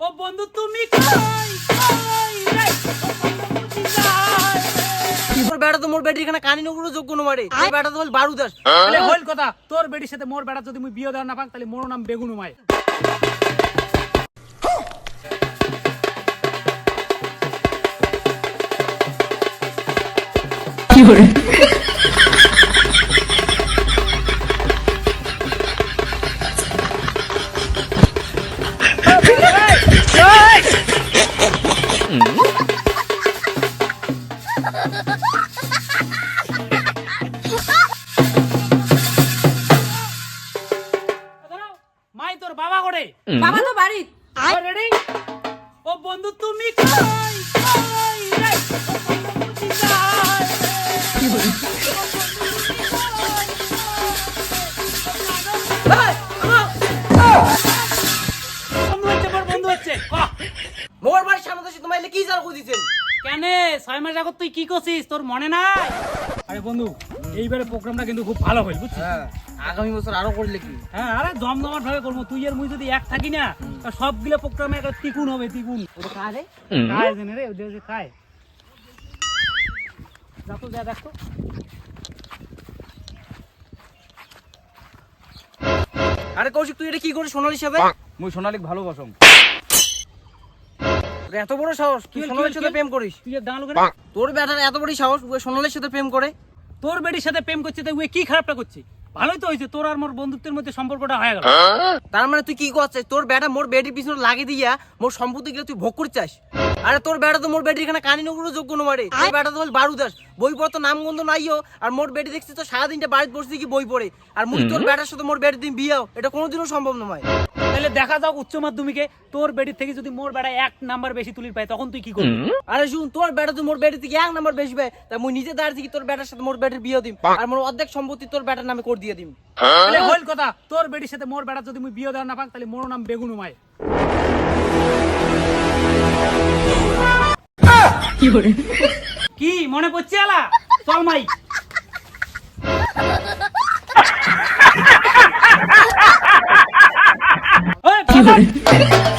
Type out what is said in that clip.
ও বন্ধু তুমি কই? কই রে? বেটা তো মোর বেটির এখানে কানি নগুলো যোগ্য নমারে এই বেটা তো বল বারুদাস। তাহলে হইল কথা তোর বেটির সাথে মোর বেটা যদি মুই বিয়ে দেওয়া না পাক তাহলে মোর নাম বেগুন মায় মাই তোর বাবা করে বাবা তো বাড়ি রেডি। ও বন্ধু তুমি কই? কই রে? ও বন্ধু বুঝি যায় রে। বন্ধু হচ্ছে মোর বাড়ির সামনে তো তোমার এলে কি জাল কইছেন কেন? ছয় মাস আগত তুই কি করছিস? তোর মনে নাই? আরে বন্ধু এইবারে প্রোগ্রামটা কিন্তু খুব ভালো হইল বুঝছিস? হ্যাঁ আগামী বছর আরও করলে কি? হ্যাঁ আরে জমজমাট ভাবে করব। তুই আর মুই যদি এক থাকি না সবগুলো প্রোগ্রামে একটা তিকুন হবে তিকুন। ওটা জানে রে ওদের যে কায় যা তো যা দেখো আরে কৌশিক তুই এটা কি করে সোনালির সাথে মুই সোনালিক ভালোবাসম। এত বড় সাহস? তুই সোনালির সাথে প্রেম করিস। তুই দাঁড়াল কেন? তোর বেটার এত বড় সাহস ও সোনালের সাথে প্রেম করে। তোর বেটির সাথে প্রেম করছে তাই ওই কি খারাপটা করছে? ভালোই তো হয়েছে তোর আর মোর বন্ধুত্বের মধ্যে সম্পর্কটা হয়ে গেল। তার মানে তুই কি করছিস? তোর বেটা মোর বেটির পিছনে লাগিয়ে দিয়া মোর সম্পত্তি গিয়ে তুই ভোগ করতে চাস? আরে তোর বেটা তো মোর বেটির এখানে কানি নগুলো যোগ্য নমারে এই বেটা তো বল বারুদাস। বই পড়া তো নাম গন্ধ নাইও। আর মোর বেটি দেখছিস তো সারাদিনটা বাড়িতে বসে কি বই পড়ে। আর মুই তোর বেটার সাথে মোর বেটির দিন বিয়াও। এটা কোনোদিনও সম্ভব নয় তাহলে দেখা যাক উচ্চ মাধ্যমিকে তোর বেটির থেকে যদি মোর বেড়া এক নাম্বার বেশি তুলির পায় তখন তুই কি করবি? আরে শুন তোর বেটা তো মোর বেটির থেকে এক নাম্বার বেশি পায় তা মুই নিজে দাঁড়িয়ে থেকে তোর বেটার সাথে মোর বেটির বিয়ে দিম। আর মোর অর্ধেক সম্পত্তি তোর বেটার নামে করে দিয়ে দিম। তাহলে হইল কথা তোর বেটির সাথে মোর বেটা যদি মুই বিয়ে দেওয়া না পাক তাহলে মোর নাম বেগুন কি মনে পড়ছে আলা? চল মাই। বাবা!